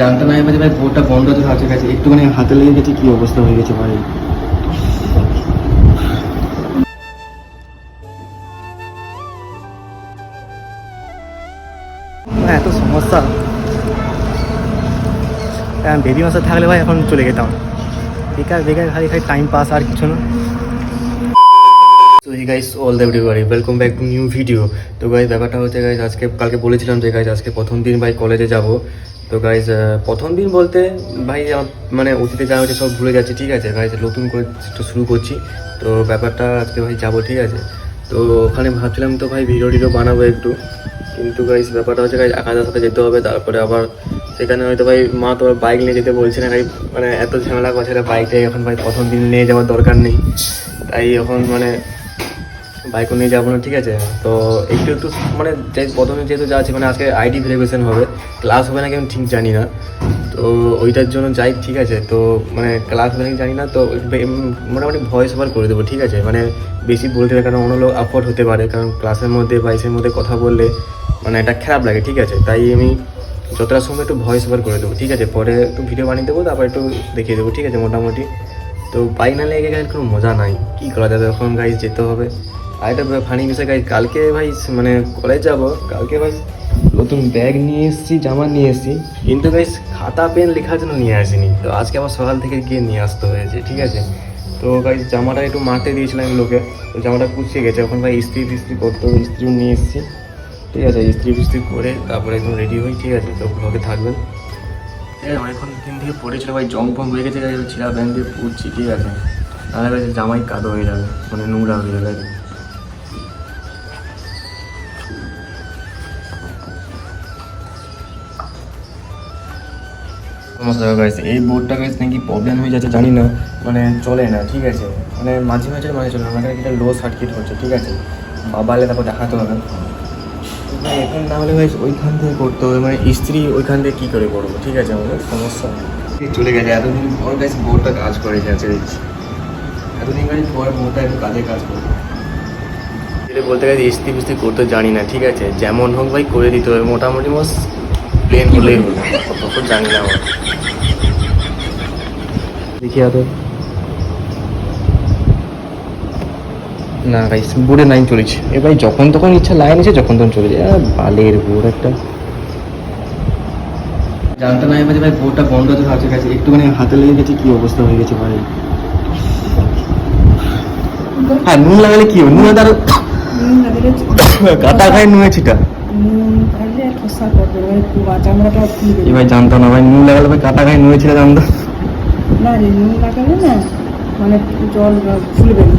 জানতে না পারি ভাই বোর্ডটা বন্ধ আছে হাতের কাছে একটুখানি হাতে লেগে গেছে কি অবস্থা হয়ে গেছে ভাই? এত সমস্যা। বেবি মাসে থাকলে ভাই এখন চলে যেতাম। বেকার বেকার খালি খালি টাইম পাস আর কিছু না। তো hi guys all the everybody welcome back to new video তো গাইজ ব্যাপারটা হচ্ছে গাইজ আজকে কালকে বলেছিলাম যে গাইজ আজকে প্রথম দিন ভাই কলেজে যাব। তো গাইজ প্রথম দিন বলতে, ভাই মানে অতীতে যা হচ্ছে সব ভুলে যাচ্ছে, ঠিক আছে? গাইজ নতুন করে একটু শুরু করছি। তো ব্যাপারটা আজকে ভাই যাব, ঠিক আছে? তো ওখানে ভাবছিলাম তো ভাই ভিডিও টিডিও বানাবো একটু। কিন্তু গাইজ ব্যাপারটা হচ্ছে গাইজ আকাশের সাথে যেতে হবে, তারপরে আবার সেখানে হয়তো ভাই মা তো বাইক নিয়ে যেতে বলছে না ভাই মানে এত ঝামেলা করছে বাইকটাই এখন ভাই প্রথম দিন নিয়ে যাওয়ার দরকার নেই। তাই এখন মানে বাইকও নিয়ে যাব না, ঠিক আছে? তো একটু একটু মানে প্রথমে যেহেতু যাচ্ছি মানে আজকে আইডি ভেরিফিকেশন হবে ক্লাস হবে নাকি আমি ঠিক জানি না। তো ওইটার জন্য যাই, ঠিক আছে? তো মানে ক্লাস হবে নাকি জানি না, তো মোটামুটি ভয়েস ওভার করে দেবো, ঠিক আছে? মানে বেশি বলতে হবে কারণ অন্য লোক আফোর্ড হতে পারে, কারণ ক্লাসের মধ্যে বাইসের মধ্যে কথা বললে মানে এটা খারাপ লাগে, ঠিক আছে? তাই আমি যতটা সময় একটু ভয়েস ওভার করে দেবো, ঠিক আছে? পরে একটু ভিডিও বানিয়ে দেবো, তারপর একটু দেখিয়ে দেবো, ঠিক আছে? মোটামুটি। তো বাইক না লেগে গেলে কোনো মজা নাই, কী করা যাবে? এখন গাইজ যেতে হবে। আর একটা ফানি বিষয় গাইজ কালকে ভাই মানে কলেজ যাব, কালকে ভাই নতুন ব্যাগ নিয়ে এসেছি, জামা নিয়ে এসেছি। কিন্তু গাইজ খাতা পেন লেখার জন্য নিয়ে আসিনি। তো আজকে আবার সকাল থেকে গিয়ে নিয়ে আসতে হয়েছে, ঠিক আছে? তো গাইজ জামাটা একটু মারতে দিয়েছিলাম লোকে। তো জামাটা কুচিয়ে গেছে। এখন ভাই ইস্ত্রি টিস্ত্রি করতে হবে, ইস্ত্রিও নিয়ে এসেছি। ঠিক আছে, ইস্ত্রি ফিস্ত্রি করে তারপরে একদম রেডি হই, ঠিক আছে? তো ব্লগে থাকবেন। অনেকক্ষণ দিন থেকে পড়েছিল ভাই, জং ফং হয়ে গেছে ছিঁড়া ব্যান্ড দিয়ে পুড়ছি, ঠিক আছে? তাহলে জামাই কাদো হয়ে যাবে মানে নোংরা হয়ে যাবে। সমস্যা গাইজ এই বোর্ডটা গাইজ নাকি প্রবলেম হয়ে যাচ্ছে জানি না মানে চলে না, ঠিক আছে? মানে মাঝে মাঝে মাঝে চলে না মানে এটা লো সার্কিট হচ্ছে, ঠিক আছে? বাবা এলে তারপর দেখাতে হবে। এখন না হলে ভাই ওইখান থেকে করতে হবে মানে স্ত্রী ওইখান থেকে কী করে করব, ঠিক আছে আমাদের? সমস্যা চলে গেছে, এতদিন পর গাইজ বোর্ডটা কাজ করে গেছে এতদিন গাইজ পর বোর্ডটা একটু কাজে কাজ করবে। বলতে গেলে ইস্ত্রি ফিস্তি করতে জানি না, ঠিক আছে? যেমন হোক ভাই, করে দিতে হবে, মোটামুটি মোস প্লেন হলেই হলো। জানি না আমার। দেখি আদৌ। না ভাই বোর্ডে লাইন চলেছে। এ ভাই যখন তখন ইচ্ছা লাইন আছে যখন তখন চলে যায়। বালের বোর্ড একটা। জানতে না পারি ভাই বোর্ডটা বন্ধ আছে হাতের কাছে একটুখানি হাতে লেগে গেছে কি অবস্থা হয়ে গেছে ভাই। হ্যাঁ নুন লাগালে কি নুন তার কাটা খায় নুনে ছিটা চামড়াটা খুলবে জানতো না ভাই নুন লাগালে ভাই কাটা খায় নুনে ছিটা জানতো নুন লাগালে না মানে জল ফুলবে না।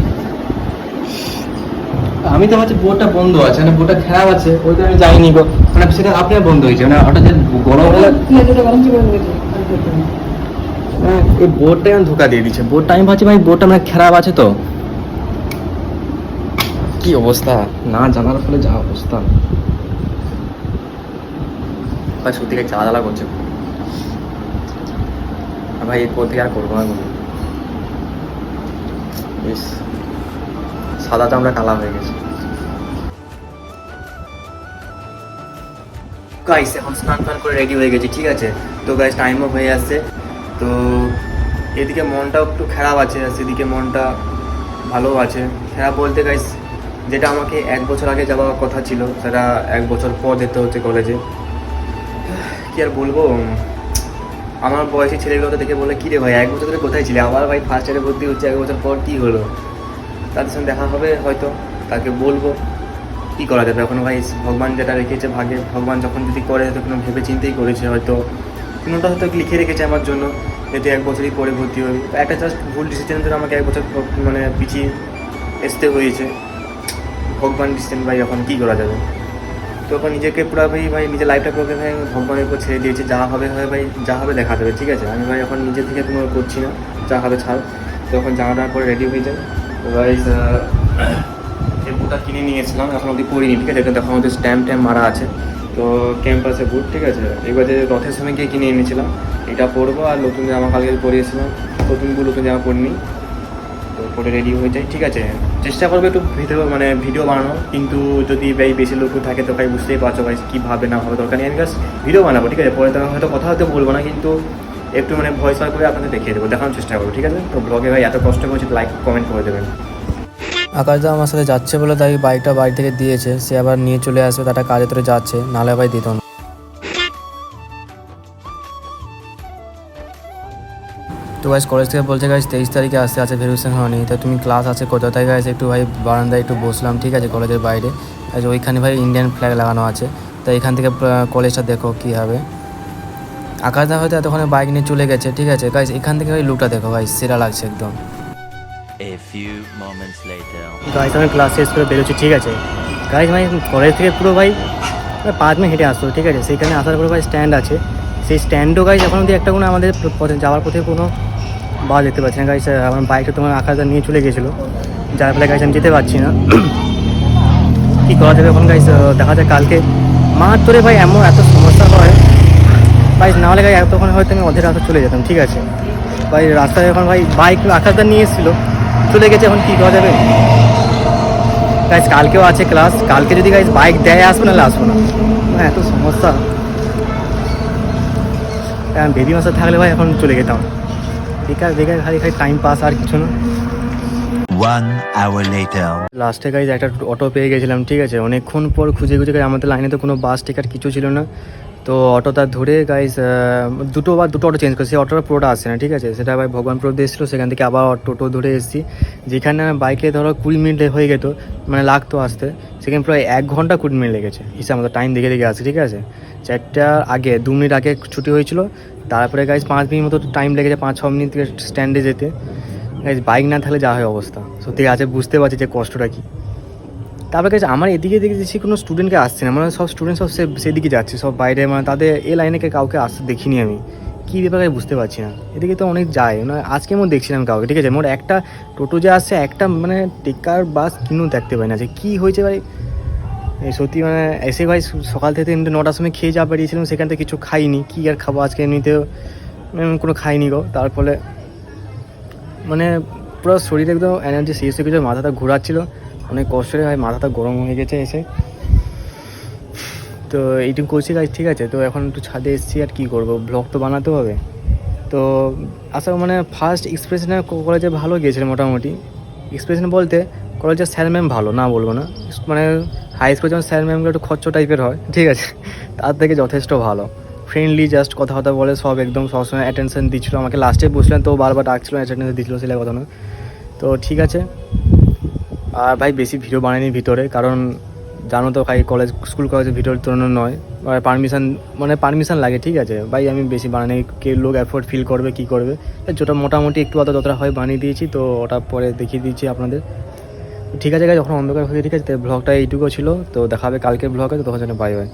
আমি তো ভাবছি বোর্ডটা বন্ধ আছে মানে বোর্ডটা খারাপ আছে ওইটা আমি যাইনি গো। মানে সেটা আপনার বন্ধ হয়েছে মানে ওটা যে গরম হলে। এই বোর্ডটা আমি ধোকা দিয়ে দিচ্ছে বোর্ডটা আমি ভাবছি ভাই বোর্ডটা মানে খারাপ আছে তো। কি অবস্থা? না জানার ফলে যা অবস্থা। ভাই সত্যি জ্বালা করছে। ভাই এরপর থেকে আর করব না বেশ। সাদা চামড়া কালা হয়ে গেছে। গাইস এখন স্নান ফান করে রেডি হয়ে গেছি, ঠিক আছে? তো গাইস টাইমও হয়ে আসছে। তো এদিকে মনটাও একটু খারাপ আছে সেদিকে মনটা ভালো আছে। খারাপ বলতে গাইস যেটা আমাকে এক বছর আগে যাওয়ার কথা ছিল, সেটা এক বছর পর যেতে হচ্ছে কলেজে কি আর বলব? আমার বয়সী ছেলেগুলো তো দেখে বলে কী রে ভাই, এক বছর ধরে কোথায় ছিলে? আবার ভাই ফার্স্ট ইয়ারে ভর্তি হচ্ছে, এক বছর পর কী হলো? তাদের সঙ্গে দেখা হবে হয়তো, তাকে বলব, কী করা যাবে? এখন ভাই ভগবান যেটা রেখেছে ভাগে ভগবান যখন যদি করে কোনো ভেবে চিন্তেই করেছে হয়তো। কোনোটা হয়তো লিখে রেখেছে আমার জন্য যাতে এক বছরই পরে ভর্তি হই একটা জাস্ট ভুল ডিসিশনের জন্য আমাকে এক বছর মানে পিছিয়ে আসতে হয়েছে। ভগবান ডিসিশন ভাই, এখন কী করা যাবে? তখন নিজেকে পুরো ভাই ভাই নিজের লাইফটা পুরো ভাই ভগবানের উপর ছেড়ে দিয়েছি। যা হবে হয় ভাই, যা হবে দেখা যাবে ঠিক আছে? আমি ভাই এখন নিজে থেকে কোনো করছি না। যা হবে ছাড়। তখন জামা টামা করে রেডি হয়ে যায় ভাই এই বুটটা কিনে নিয়েছিলাম এখন অবধি পরিনি ঠিক আছে? এটা এখন আমাদের স্ট্যাম্প ট্যাম্প মারা আছে। তো ক্যাম্পাসে বুট ঠিক আছে? এবারে রথের সময় গিয়ে কিনে এনেছিলাম। এটা পরবো আর নতুন জামা কালকে পরিয়েছিলাম। নতুনগুলো নতুন জামা পরিনি। করে রেডি হয়ে যাই, ঠিক আছে? চেষ্টা করব একটু ভিডিও মানে ভিডিও বানানো, কিন্তু যদি ভাই বেশি লোক থাকে তো ভাই বুঝতেই পারছ ভাই কী ভাবে না হবে দরকার নেই। আমি ভিডিও বানাবো, ঠিক আছে? পরে তো হয়তো কথা হয়তো বলব না, কিন্তু একটু মানে ভয়েস অন করে আপনাদের দেখিয়ে দেবো, দেখানোর চেষ্টা করব, ঠিক আছে? তো ব্লগে ভাই এত কষ্ট করছি লাইক কমেন্ট করে দেবেন। আকাশদা আমার সাথে যাচ্ছে বলে তাই বাইকটা বাড়ি থেকে দিয়েছে, সে আবার নিয়ে চলে আসবে তাটা কাজে তোরে যাচ্ছে, নাহলে ভাই দিত না। তো গাইজ কলেজ থেকে বলছে গাইজ তেইশ তারিখে আসতে আছে ভেরিফিকেশন হয়নি। তা তুমি ক্লাস আছে কোথাও তাই গাইজ একটু ভাই বারান্দায় একটু বসলাম ঠিক আছে? কলেজের বাইরে। ওইখানে ভাই ইন্ডিয়ান ফ্ল্যাগ লাগানো আছে। তো এখান থেকে কলেজটা দেখো কী হবে। আকাশদা হয়তো এতক্ষণে বাইক নিয়ে চলে গেছে ঠিক আছে? গাইজ এখান থেকে ভাই লুকটা দেখো ভাই সেরা লাগছে একদম. গাইজ আমি ক্লাস শেষ করে বেরোচ্ছি ঠিক আছে? গাইজ ভাই কলেজ থেকে পুরো ভাই ভাই পাঁচ মিনিট হেঁটে আসতো ঠিক আছে? সেইখানে আসার পরে ভাই স্ট্যান্ড আছে। সেই স্ট্যান্ডও গাইজ এখন অব্দি একটা কোনো আমাদের যাওয়ার পথে কোনো বাস দেখতে পাচ্ছি না। গাইজ আমার বাইকটা তোমার আকাশটা নিয়ে চলে গেছিল যার ফলে গাইজ আমি যেতে পারছি না। কী করা যাবে এখন গাইজ দেখা যায় কালকে। মার তোরে ভাই, এমন এত সমস্যা হয়। ভাই না হলে গাই এতক্ষণ হয়তো আমি অধের রাস্তা চলে যেতাম, ঠিক আছে? ভাই রাস্তায় এখন, ভাই বাইক আকাশটা নিয়ে এসেছিল। চলে গেছে, এখন কী করা যাবে? গাইজ কালকেও আছে ক্লাস কালকে যদি গাইজ বাইক দেয়, আসব নাহলে আসব না। হ্যাঁ এত সমস্যা। হ্যাঁ বেবি মাসে থাকলে, ভাই, এখন চলে যেতাম। বেকার বেকার খালি খালি টাইম পাস আর কিছু না। One hour later. লাস্টে গাড়ি একটা অটো পেয়ে গেছিলাম ঠিক আছে। অনেকক্ষণ পর খুঁজে খুঁজে আমাদের লাইনে তো কোনো বাস টিকার কিছু ছিল না। তো অটোটা ধরে গাইজ দুটো বা দুটো অটো চেঞ্জ করেছি। সেই অটোটা পুরোটা আসছে না, ঠিক আছে? সেটা ভাই ভগবানপুর দিয়ে এসেছিল সেখান থেকে আবার টোটো ধরে এসেছি। যেখানে বাইকে ধরো কুড়ি মিনিট হয়ে যেত মানে লাগতো আসতে, সেখানে প্রায় এক ঘণ্টা কুড়ি মিনিট লেগেছে। হিসাব মতো টাইম দেখে দেখে আসি ঠিক আছে? চারটার আগে, দু মিনিট আগে ছুটি হয়েছিল, তারপরে গাইজ পাঁচ মিনিট মতো টাইম লেগেছে পাঁচ ছ মিনিট থেকে স্ট্যান্ডে যেতে। গাইজ বাইক না থাকলে যা হয় অবস্থা। সত্যি আছে, বুঝতে পারছি যে কষ্টটা কী। তারপরে কাছে আমার এদিকে দেখে দেখছি কোনো স্টুডেন্টকে আসছে না। মানে সব স্টুডেন্ট সব সেদিকে যাচ্ছে, সব বাইরে। মানে তাদের এ লাইনে কাউকে আসতে দেখিনি আমি। কী ব্যাপারে বুঝতে পারছি না। এদিকে তো অনেক যায়। মানে আজকে মধ্যে দেখছিলাম কাউকে, ঠিক আছে? মোট একটা টোটো যে আসছে, একটা মানে টেকার বাস কিনেও দেখতে পাই না। যে কী হয়েছে ভাই? এই সত্যি মানে এসে ভাই সকাল থেকে এমনি নটার সময় খেয়ে যা বেরিয়েছিলাম, সেখান থেকে কিছু খাইনি। কী আর খাব আজকে এমনিতেও কোনো খাইনি গো। তার ফলে মানে পুরো শরীর একদম এনার্জি শেষ হয়ে গেছে, মাথাটা ঘোরাচ্ছিল। অনেক কষ্টে হয় মাথাটা গরম হয়ে গেছে এসে। তো এইটুকু করছি কাজ ঠিক আছে? তো এখন একটু ছাদে এসেছি, আর কী করব? ব্লগ তো বানাতে হবে। তো আসলে মানে ফার্স্ট এক্সপ্রেশনে কলেজে ভালো গিয়েছিল মোটামুটি। এক্সপ্রেশন বলতে কলেজের স্যার ম্যাম ভালো, না বলব না। মানে হাই স্কুল যেমন স্যার ম্যামগুলো একটু খচ্চ টাইপের হয়, ঠিক আছে? তার থেকে যথেষ্ট ভালো। ফ্রেন্ডলি জাস্ট কথা কথা বলে সব একদম সবসময় অ্যাটেনশন দিচ্ছিল। আমাকে লাস্টে বসলেন, তো বারবার ডাকছিল অ্যাটেন্ডেন্স দিচ্ছিল, সেটা কথা না তো ঠিক আছে। আর ভাই বেশি ভিডিও বানাইনি ভিতরে, কারণ জানো তো ভাই কলেজ স্কুল কলেজের ভিডিও তুলনা নয়। পারমিশন মানে পারমিশন লাগে, ঠিক আছে? ভাই আমি বেশি বানাই কে লোক অ্যাফোর্ড ফিল করবে, কি করবে? যেটা মোটামুটি একটু অত যতটা হয় বানিয়ে দিয়েছি, তো ওটা পরে দেখিয়ে দিয়েছি আপনাদের। ঠিক আছে গাই যখন অন্ধকার হয়ে ঠিক আছে? ব্লগটা এইটুকু ছিল, তো দেখাবে কালকের ব্লগে তো তখন যেন বাই বাই